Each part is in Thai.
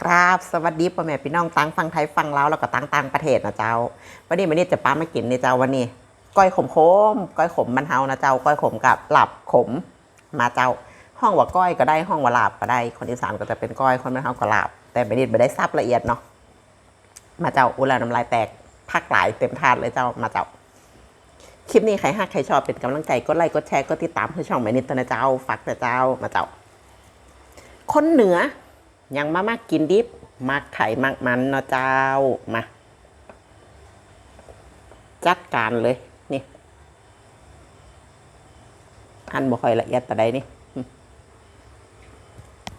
ครับสวัสดีพ่อแม่พี่น้องตั้งฟังไทยฟังลาวแล้วก็ตั้งต่างประเทศนะเจ้า วันนี้วันนี้จะป้ามากินเนี่เจ้าวันนี้ก้อยขมโคมก้อยขมมันเฮานะเจ้าก้อยขมกับหลับขมมาเจ้า ห้องว่าก้อยก็ได้ห้องว่าหลาบก็ได้ คนอีสานก็จะเป็นก้อยคนมันเฮาก็หลาบแต่ไม่ได้ไม่ได้ซับละเอียดเนาะมาเจ้าอุลาน้ำลายแตกพักหลายเต็มทานเลยเจ้ามาเจ้าคลิปนี้ใครฮักใครชอบเป็นกำลังใจกดไลค์กดแชร์กดติดตามเพื่อช่องแม่นิตนะเจ้าฝากแต่เจ้ามาเจ้า คนเหนือ ยังมามากกินดิบมากไข่มากมันเนาะเจ้ามา จัดการเลย นี่อันบ่ค่อยละเอียดแต่ใดนี่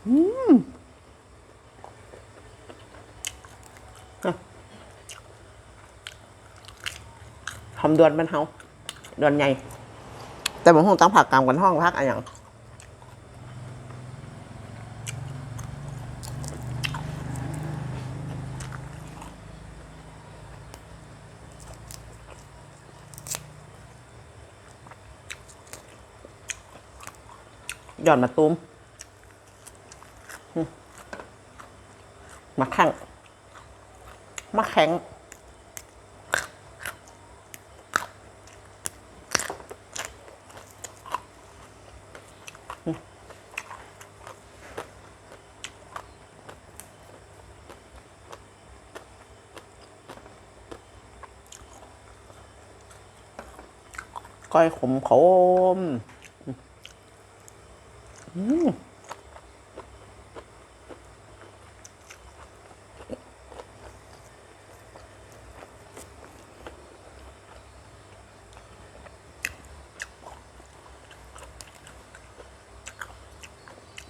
อืมหอมดวนมันเฮาดวนใหญ่ แต่ผมคงต้องผักกามกันห้องพักอะไรอย่าง หย่อนมาตุ้มมาแข้งมาแข็งก้อยขมขม อืม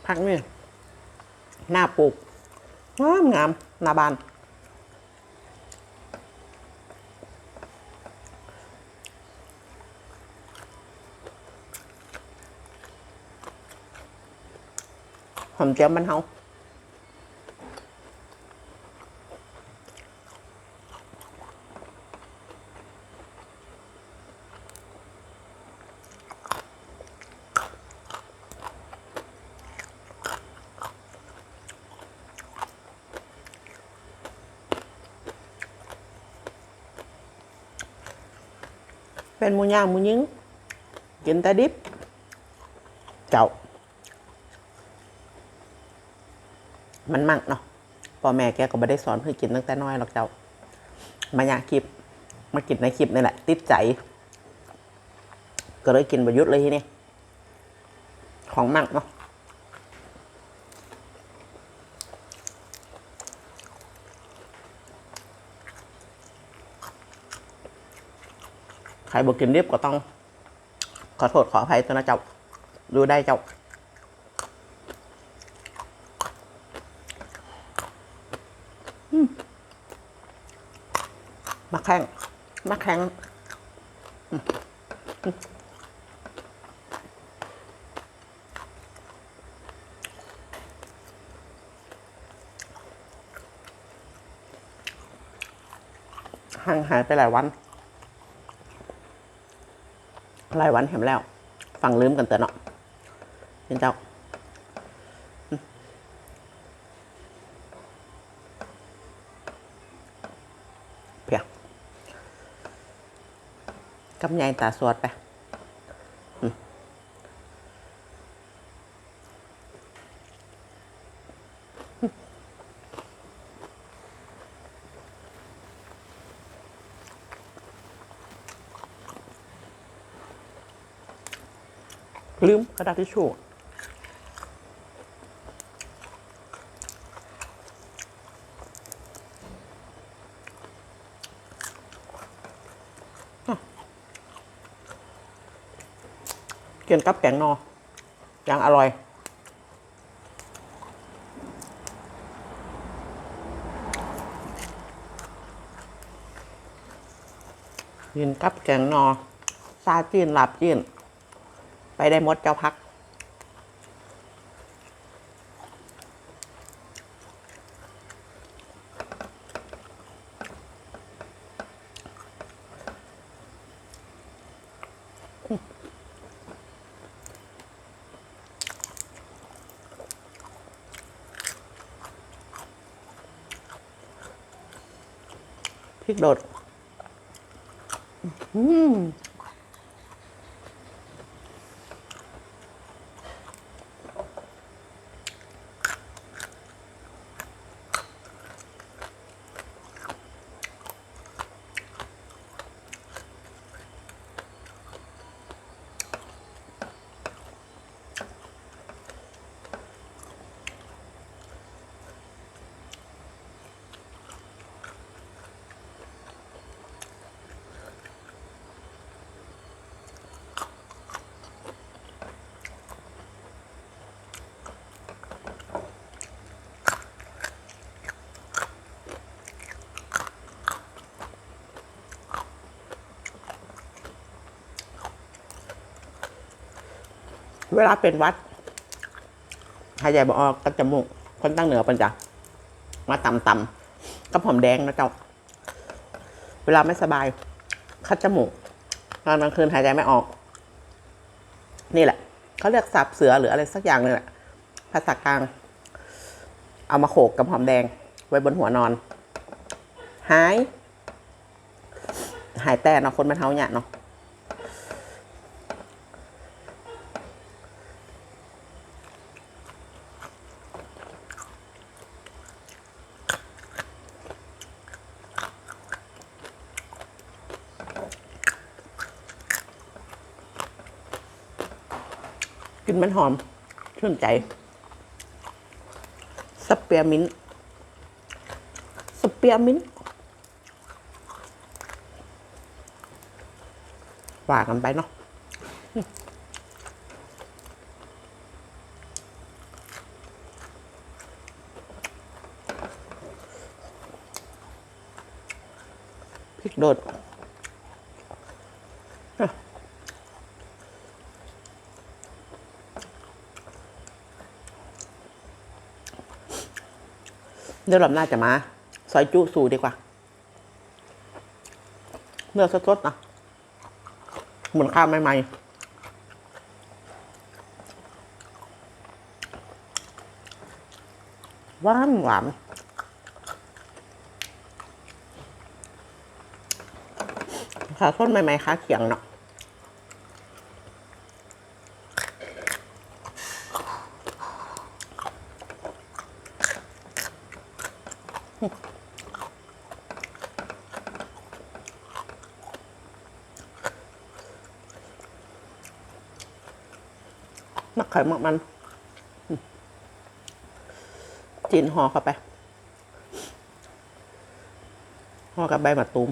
พักนี่หน้าปลูกงามงามหน้าบาน หอมเจียวมันเฮาเป็นห มันมั่งเนาะพ่อแม่แกก็ไม่ได้สอนให้กินตั้งแต่น้อยหรอกเจ้า มาอยากคลิป มากินในคลิปนี่แหละ ติดใจ ก็เลยกินประยุทธ์เลยทีนี้ของมั่งเนาะใครบอกกินดิบก็ต้อง ขอโทษขออภัยตัวนะเจ้าดูได้เจ้า มาแข้งมาแข้งห่างหายไปหลายวัน หลายวันเห็นแล้ว ฟังลืมกันเตอเนาะเป็นเจ้า เพียง กำไยตาสวดไปลืมกระดาษทิชชู่ กินกับแกงนออย่างอร่อย กินกับแกงนอซาจีนลาบจีน ไปได้หมดเจ้าพัก พริกโดด อืม เวลาเป็นวัดหายใจบ่ออกก็จมูกคนตั้งเหนือปัญจามาตำตำๆกับหอมแดงนะเจ้า เวลาไม่สบาย คัดจมูกตอนกลางคืนหายใจไม่ออก นี่แหละเขาเรียกสับเสือหรืออะไรสักอย่างเลยแหละภาษากลาง เอามาโขกกับหอมแดง ไว้บนหัวนอน หาย หายแต่เนาะคนมันเท้าเนี่ยเนาะ ลินมันหอมชื่นใจสเปียร์มินสเปียร์มินต์ว่ากันไปเนาะพริกโดด เดี๋ยวรอบหน้าจะมาซอยจุสูดีกว่าเนื้อสดๆนะเหมือนข้าวใหม่ๆหวานหวานขาส้นใหม่ๆขาเขียงเนาะ มักไข่มักมัน จีนห่อเข้าไป ห่อกับใบมะตูม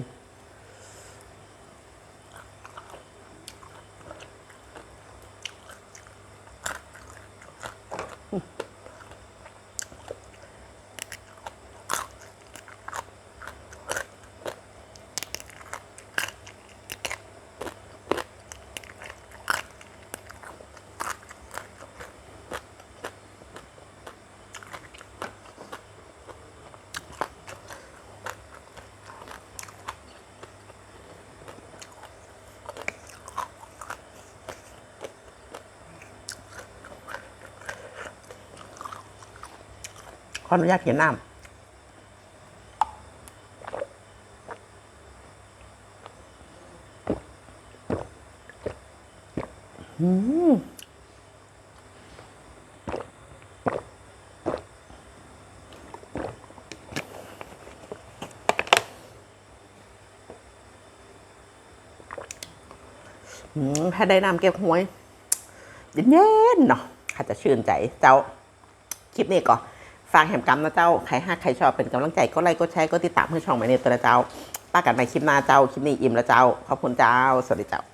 ออนุญาตเขียนน้ำอืมอืมถ้าได้น้ำเก็บหวยเย็นๆเนาะอาจจะชื่นใจ เจ้า คลิปนี้ก็ ฝากแหมกรรมนะเจ้า ใครหักใครชอบเป็นกำลังใจก็ไลค์ก็แชร์ก็ติดตามเพื่อช่องใหม่ในตัวนะเจ้าป้ากันใหม่คลิปหน้าเจ้า คลิปนี้อิ่มแล้วเจ้า ขอบคุณเจ้า สวัสดีเจ้า